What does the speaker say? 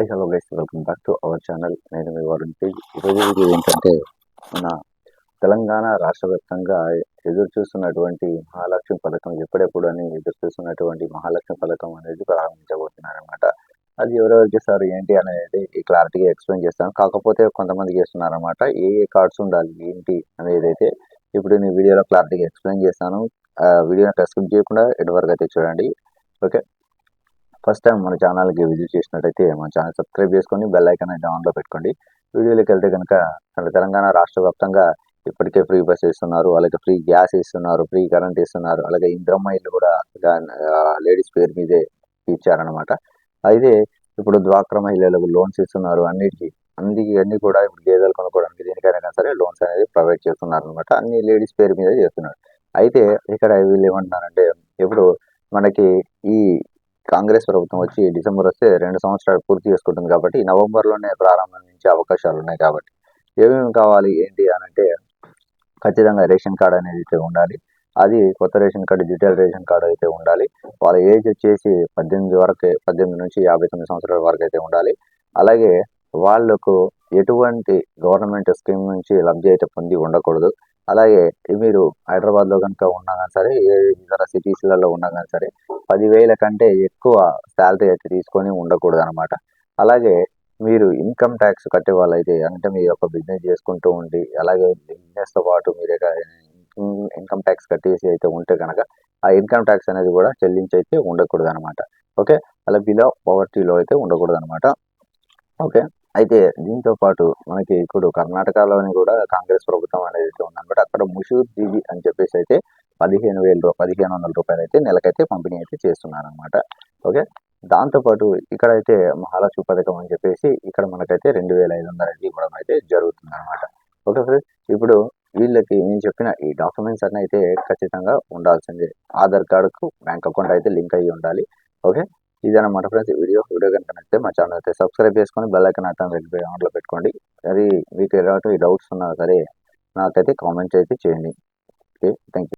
Hi hello guys welcome back to our channel నేను మీ వరుణ్ ఈరోజు వీడియో ఏంటంటే మన తెలంగాణ రాష్ట్ర వ్యాప్తంగా ఎదురు చూస్తున్నటువంటి మహాలక్ష్మి పథకం ఎప్పుడెప్పుడు అని ఎదురు చూస్తున్నటువంటి మహాలక్ష్మి పథకం అనేది ప్రారంభించబోతున్నారనమాట అది ఎవరెవరు చేస్తారు ఏంటి అనేది ఈ క్లారిటీగా ఎక్స్ప్లెయిన్ చేస్తాను. కాకపోతే కొంతమంది చేస్తున్నారనమాట ఏ ఏ కార్డ్స్ ఉండాలి ఏంటి అనేది అయితే ఇప్పుడు నేను వీడియోలో క్లారిటీగా ఎక్స్ప్లెయిన్ చేస్తాను. ఆ వీడియోని స్కిప్ చేయకుండా ఎటువరకు అయితే చూడండి. ఓకే? ఫస్ట్ టైం మన ఛానల్కి విజిట్ చేసినట్టయితే మన ఛానల్ సబ్స్క్రైబ్ చేసుకొని బెల్ ఐకాన్ అయితే ఆన్లో పెట్టుకోండి. వీడియోలోకి వెళ్తే కనుక మన తెలంగాణ రాష్ట్ర వ్యాప్తంగా ఇప్పటికే ఫ్రీ బస్ ఇస్తున్నారు అలాగే ఫ్రీ గ్యాస్ ఇస్తున్నారు ఫ్రీ కరెంట్ ఇస్తున్నారు అలాగే ఇంద్రమ్మ ఇల్లు కూడా లేడీస్ పేరు మీదే ఇచ్చారనమాట అయితే ఇప్పుడు డ్వాక్రా మహిళలకు లోన్స్ ఇస్తున్నారు అన్నిటికీ అన్ని అన్ని కూడా ఇప్పుడు గేదెలు కొనుక్కోవడానికి దేనికైనా సరే లోన్స్ అనేది ప్రొవైడ్ చేస్తున్నారు అనమాట అన్ని లేడీస్ పేరు మీద చేస్తున్నారు. అయితే ఇక్కడ వీళ్ళు ఏమంటున్నారంటే ఇప్పుడు మనకి ఈ కాంగ్రెస్ ప్రభుత్వం వచ్చి డిసెంబర్ వస్తే రెండు సంవత్సరాలు పూర్తి చేసుకుంటుంది కాబట్టి నవంబర్లోనే ప్రారంభించే అవకాశాలు ఉన్నాయి కాబట్టి ఏమేమి కావాలి ఏంటి అని అంటే ఖచ్చితంగా రేషన్ కార్డు అనేది అయితే ఉండాలి. అది కొత్త ration card digital ration card అయితే ఉండాలి. వాళ్ళ ఏజ్ వచ్చేసి పద్దెనిమిది వరకు పద్దెనిమిది నుంచి యాభై తొమ్మిది సంవత్సరాల వరకు అయితే ఉండాలి. అలాగే వాళ్ళకు ఎటువంటి గవర్నమెంట్ స్కీమ్ నుంచి లబ్ధి అయితే పొంది ఉండకూడదు. అలాగే మీరు హైదరాబాద్లో కనుక ఉన్నా కానీ సరే ఏ ఇతర సిటీస్లలో ఉన్నా కానీ సరే పదివేల కంటే ఎక్కువ శాలరీ అయితే తీసుకొని ఉండకూడదు అనమాట అలాగే మీరు ఇన్కమ్ ట్యాక్స్ కట్టే వాళ్ళైతే అంటే మీరు ఒక బిజినెస్ చేసుకుంటూ ఉండి అలాగే బిజినెస్తో పాటు మీరు ఇన్కమ్ ట్యాక్స్ కట్టేసి అయితే ఉంటే కనుక ఆ ఇన్కమ్ ట్యాక్స్ అనేది కూడా చెల్లించి అయితే ఉండకూడదు అనమాట ఓకే? అలా బిలో పవర్టీలో అయితే ఉండకూడదు అనమాట ఓకే? అయితే దీంతో పాటు మనకి ఇప్పుడు కర్ణాటకలోని కూడా కాంగ్రెస్ ప్రభుత్వం అనేది అయితే ఉందన్నమాట అక్కడ ముషూర్ జీబీ అని చెప్పేసి అయితే పదిహేను వేలు పదిహేను వందల రూపాయలు అయితే నెలకైతే పంపిణీ అయితే చేస్తున్నారనమాట ఓకే? దాంతోపాటు ఇక్కడైతే మహాలక్ష్మి పథకం అని చెప్పేసి ఇక్కడ మనకైతే రెండు వేల ఐదు వందలు ఇవ్వడం అయితే జరుగుతుంది అనమాట ఓకే ఫ్రెండ్స్? ఇప్పుడు వీళ్ళకి నేను చెప్పిన ఈ డాక్యుమెంట్స్ అన్నీ అయితే ఖచ్చితంగా ఉండాల్సిందే. ఆధార్ కార్డుకు బ్యాంక్ అకౌంట్ అయితే లింక్ అయ్యి ఉండాలి. ఓకే? ఇదన్నమాట ఫ్రెండ్స్. వీడియో వీడియో కనుక నచ్చితే మా ఛానల్ అయితే సబ్స్క్రైబ్ చేసుకొని బెల్ ఐకన్ అయితే వెళ్ళిపోయి ఆన్లో పెట్టుకోండి. అది మీకు ఎలాంటి డౌట్స్ ఉన్నా సరే నాకైతే కామెంట్ అయితే చేయండి. Okay thank you